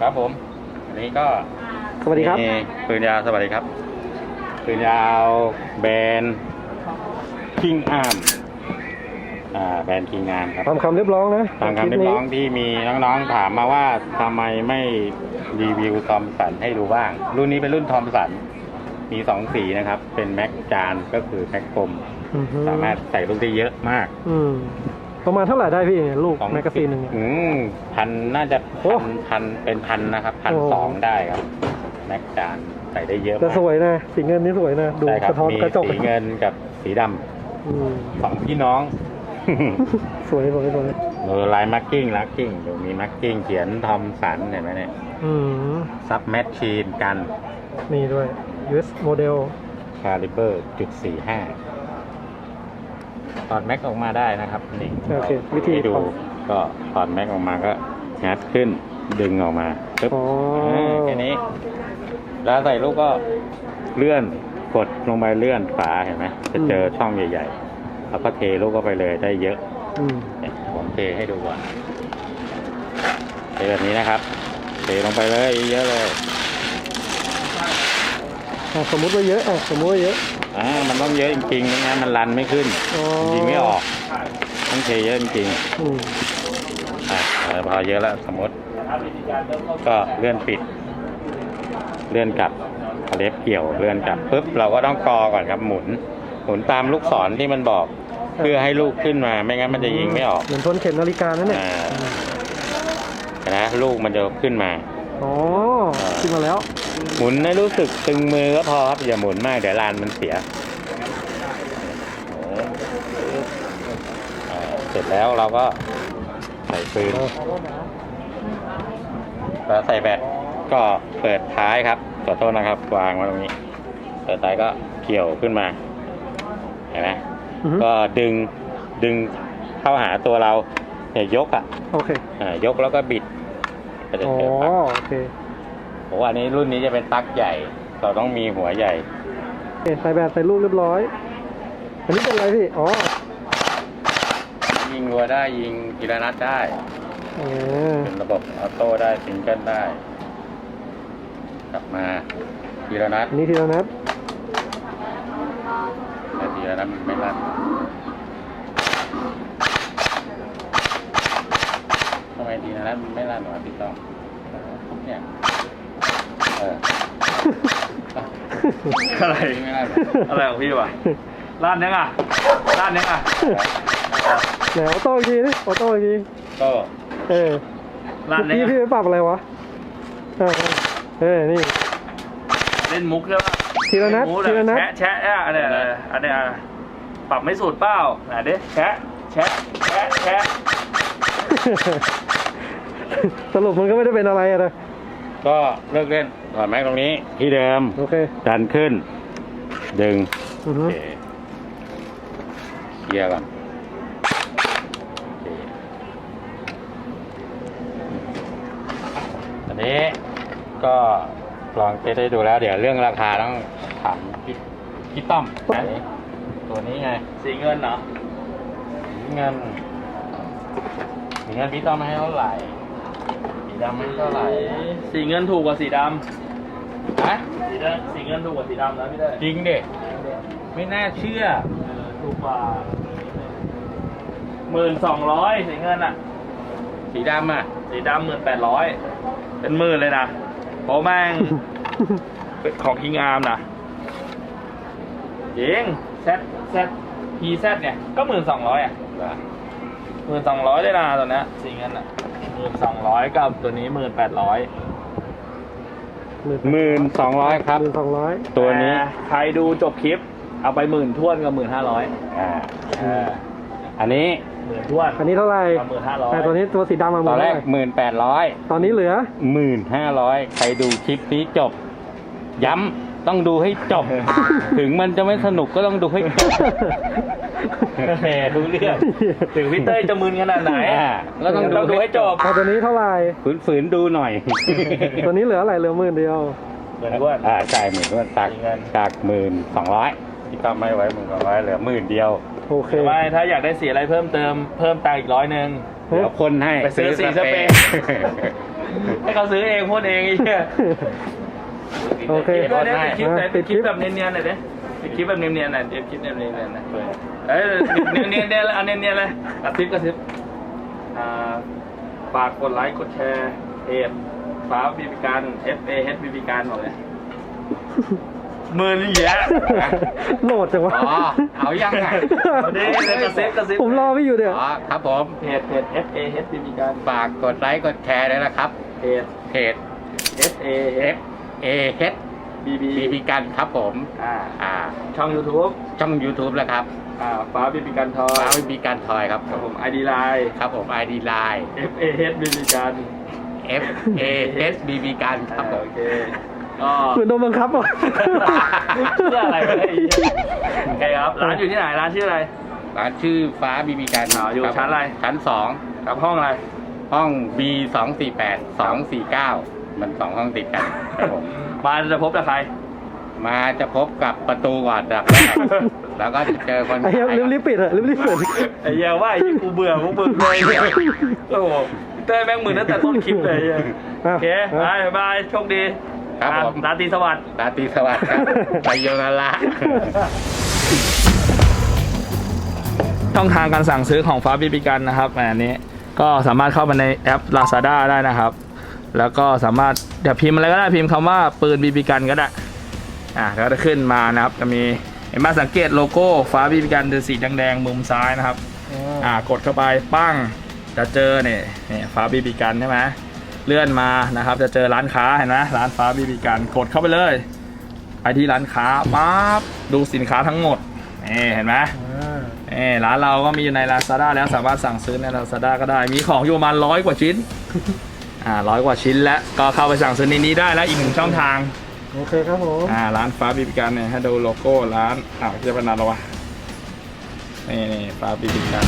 ครับผมอันนี้ก็สวัสดีครับ มีปืนยาวสวัสดีครับปืนยาวแบรนด์คิงอาร์มอ่าแบรนด์คิงอาร์มครับ ตามคำเรียบร้องนะตามคำเรียกร้องที่มีน้องๆถามมาว่าทำไมไม่รีวิวทอมสันให้ดูบ้าง รุ่นนี้เป็นรุ่นทอมสัน มีสองสีนะครับ เป็นแม็กจานก็คือแม็กกลม อือฮึสามารถใส่ลูกได้เยอะมาก อืม ประมาณเท่าไหร่ได้พี่เนี่ยลูกสอง แมกกาซีนหนึ่งเนี่ย อืมพันน่าจะโอ้ พันพันเป็นพันนะครับพันโอ้สองได้ครับแม็กจานใส่ได้เยอะแต่มากสวยนะสีเงินนี่สวยนะ ดูใช่ครัสะท้อนมีกระจกสีเงินกับสีดำอืมสองพี่น้อง สวยสวยสวยเออลายมาร์กิ้งลักกิ้งเดี๋ยวมีมาร์กิ้งเขียนทอมสันเห็นไหมเนี่ยอืมซับแมชชีนกันนี่ด้วย US โมเดลคาลิเบอร์จุดสี่ห้า ถอดแม็กออกมาได้นะครับนี่โอเควิธีให้ดูถอด ก็ถอดแม็กออกมาก็งัดขึ้นดึงออกมาปึ๊บอ๋อาแค่นี้ แล้วใส่ลูกก็เลื่อนกดลงไปเลื่อนฝาเห็นไหมจะเจอช่องใหญ่ๆแล้วก็เทลูกเข้าไปเลยได้เยอะ อืมเนี่ยผมเทให้ดูก่อนเทแบบนี้นะครับ เทลงไปเลยเยอะเลยอะสมมุติว่าเยอะอะสมมุติว่าเยอะ อ่ามันต้องเยอะจริงๆไม่งั้นมันรันไม่ขึ้นอ๋อยิงไม่ออก ต้องเทเยอะจริงอืมๆอะเออพอเยอะแล้วสมมติ ก็เลื่อนปิด เลื่อนกลับเล็บเกี่ยวเลื่อนกลับปุ๊บเราก็ต้องกอก่อนครับหมุน หมุนตามลูกศรที่มันบอก เพื่อให้ลูกขึ้นมา ไม่งั้นมันจะยิงไม่ออกเหมือนทนเข็มนาฬิกานั่นเนี่ยอ่าเห็นะลูกมันจะขึ้นมา อ๋อขึ้นมาแล้ว หมุนให้รู้สึกตึงมือก็พอครับอย่าหมุนมากเดี๋ยวลานมันเสียอ่าเสร็จแล้วเราก็ใส่ปืนแล้วใส่แบตก็เปิดท้ายครับขอโทษนะครับ วางไว้ตรงนี้ เปิดท้ายก็เกี่ยวขึ้นมา เห็นไหมอือฮึก็ดึงดึงเข้าหาตัวเราเนี่ยยกอะ โอเคอ่ายกแล้วก็บิดก็จะอ๋อเจอปลั๊กโอเค ผมว่าอันนี้รุ่นนี้จะเป็นปลั๊กใหญ่ เราต้องมีหัวใหญ่ โอเคใส่แบบใส่ลูกเรียบร้อย อันนี้เป็นอะไรพี่ อ๋อยิงรัวได้ยิงกีรนัดได้อ๋อเป็นระบบออโต้ได้ซิงเกิลได้ กลับมากีรนัดอันนี้ทีละนัดแต่กีรนัดมันไม่ลั่นทำไมกีรนัดมันไม่ลั่นวะพี่ต้องเนี่ยเอออะไรไม่ลั่นวะอะไรของพี่วะร้านยังอะร้านยังอะไหนออโต้อีกทีนี่ออโต้อีกทีก็เออร้านเมื่อยังกี้พี่อะไปปรับอะไรวะเออเออนี่เล่นมุกใช่ปะทีละนัดเมุกทีละนัดแชะแชะอะอันเนี้ยอันเนี้ยปรับไม่สุดเปล่าไหนดิแชะแชะแชะแชะสรุปมันก็ไม่ได้เป็นอะไรอะนะ ก็เลิกเล่นถอดแม็กตรงนี้ที่เดิมโอเคดันขึ้น ดึงอือโอฮึเคเคลียร์ก่อนโอเคอันนี้ก็ลองเทสได้ดูแล้ว เดี๋ยวเรื่องราคาต้องถามพี่พี่ต้อมอันนี้ตัวนี้ไง สีเงินเหรอสีเงินสีเงินพี่ต้อมให้เท่าไหร่สี ดำให้เท่าไหร่สีเงินถูกกว่าสีดฮะำสีเงินสีเงินถูกกว่าสีดำนะพี่เต้ยจริงเด็ไม่น่าเชื่อ เออถูกกว่าหมื่นสองร้อยสีเงินอะ สีดำอะสีดำหมื่นแปดร้อยเป็นหมื่นเลยนะเพราะแม่ง เป็นของคิงอาร์มนะยิงเซตเซตพีเซตเนี่ย ก็หมื่นสองร้อยอะหมื่นสองร้อยได้นะตัวเนี้ยสีเงินอะห มื่นสองร้อยกับตัวนี้หมื่นแปดร้อยหมื่นสองร้อยครับ หมื่นสองร้อยตัวนี้ใครดูจบคลิป เอาไปหมื่นท้วนกับหมื่นห้าร้อยอ่าอันนี้หมื่นท้วนอันนี้เท่าไหร่กับหมื่นห้าร้อยแต่ตัวนี้ตัวสีดำมาหตมื่อนนแรเท่ากไหร่หมื่นแปดร้อยตอนนี้เหลือหมื่นห้าร้อยใครดูคลิปนี้จบ ย้ำต้องดูให้จบ ถึงมันจะไม่สนุกก็ต้องดูให้จบ แหมรู้เรื่องถึงพี่เต้ยจะมึนขนาดไหนอ่าก็ต้องต้องดูให้จบเอาตัวนี้เท่าไหร่ ฝืนฝืนๆดูหน่อย ตัวนี้เหลืออะไรเหลือหมื่นเดียว เหมือนท้วนอ่าใช่หมื่นด้วยจากมีเงินจากหมื่นสองร้อยที่ทำไม่ไว้หมื่นสองร้อยเหลือหมื่นเดียว โอเคหรือไม่ถ้าอยากได้สีอะไรเพิ่มเติมเพิ่มตังค์อีกร้อยหนึ่ง เดี๋ยวคนให้ไปซื้อสีสเปรย์ ให้เขาซื้อเองพูดเองไอ้เหี้ยโอเค ปิดด้วยเนี่ยปิดคลิปหน่อยปิปิดดคคลิลิปปแบบเนียนๆหน่อยดิปิด คลิปแบบเนียนๆน่อยเดี๋ยวคลิปแบบเนียนๆน่อยเอ้ยเนียนๆเนียนๆเลยเอาเนียนๆเลยกระซิบกระซิบอ่าฝากกดไลค์กดแชร์เพจฟ้าบีบีการ F A H บีบีการบอกเลยมือนี่แย่โหลดจังวะอ๋อเอายังไงเดี๋ยวกระซิบกระซิบผมรอไม่อยู่เดี๋ยวอ๋อครับผมเพจเพจ F A H บีบีการฝากกดไลค์กดแชร์ด้วยนะครับเพจเพจ F A F H A H B B B B กันครับผมอ่าอ่าช่อง YouTube ช่อง YouTube แล้วครับอ่าฟ้าบีบีการทอฟ้ายบีกันทอยครับครับผม ID Line ครับผม ID Line F A H บีบีการ F A H B B กันครับผมโอเคก็เหมือนโดนบังคับอะเพื่ออะไรวะเนี่ยไอ้เหี้ยโอเคครับร้านอยู่ที่ไหนร้านชื่ออะไรร้านชื่อฟ้าบีบีกันอ๋ออยู่คบชั้นอะไรชั้นสองกับห้องอะไรห้อง B สองสี่แปดสองสี่เก้า มันสองห้องติดกันครับผม มาจะพบกับใคร มาจะพบกับประตูก่อนดับแรกแล้วก็จะเจอคนไอ้เหี้ยขายรีบๆปิดอะรีบๆปิดไอ้เหี้ยว่าไอ้เหี้ยกูเบื่อกูเบื่อเลยเนี่ยโอ้โหเต้ยแม่งมือตั้งแต่ต้นคลิปเลยไอ้เหี้ยโอเคบายบายโชคดีครับผมอะราตรีสวัสดิ์ราตรีสวัสดิ์ครับไปโยนาระ ช่องทางการสั่งซื้อของฟ้าบิบิกันนะครับอันนี้ก็สามารถเข้ามาในแอป Lazada ได้นะครับ แล้วก็สามารถเดี๋ยวพิมพ์อะไรก็ได้พิมพ์คำว่าปืนบีบีกันก็ได้อ่าแล้วก็จะขึ้นมานะครับจะมีเห็นไหมาสังเกตโลโก้ฟ้าบีบีกันเป็นสีแดงๆมุมซ้ายนะครับอ่ากดเข้าไปปั้งจะเจอเนี่ยเนี่ยฟ้าบีบีกันใช่ไหมเลื่อนมานะครับ จะเจอร้านค้าเห็นไหมร้านฟ้าบีบีกันกดเข้าไปเลยไปที่ร้านค้าปั๊บดูสินค้าทั้งหมดนี่เห็นไหมเออร้านเราก็มีอยู่ใน Lazada แล้วสามารถสั่งซื้อใน Lazada ก็ได้ มีของอยู่ประมาณร้อยกว่าชิ้น อ่าร้อยกว่าชิ้นแล้วก็เข้าไปสั่งซื้อในนี้ได้แล้วอีกหนึ่งช่องทางโอเคครับผมอ่าร้านฟ้าบิบิกันเนี่ยให้ดูโลโก้ร้านอ้าวจะเป็นอะไรวะนี่นี่ฟ้าบิบิกัน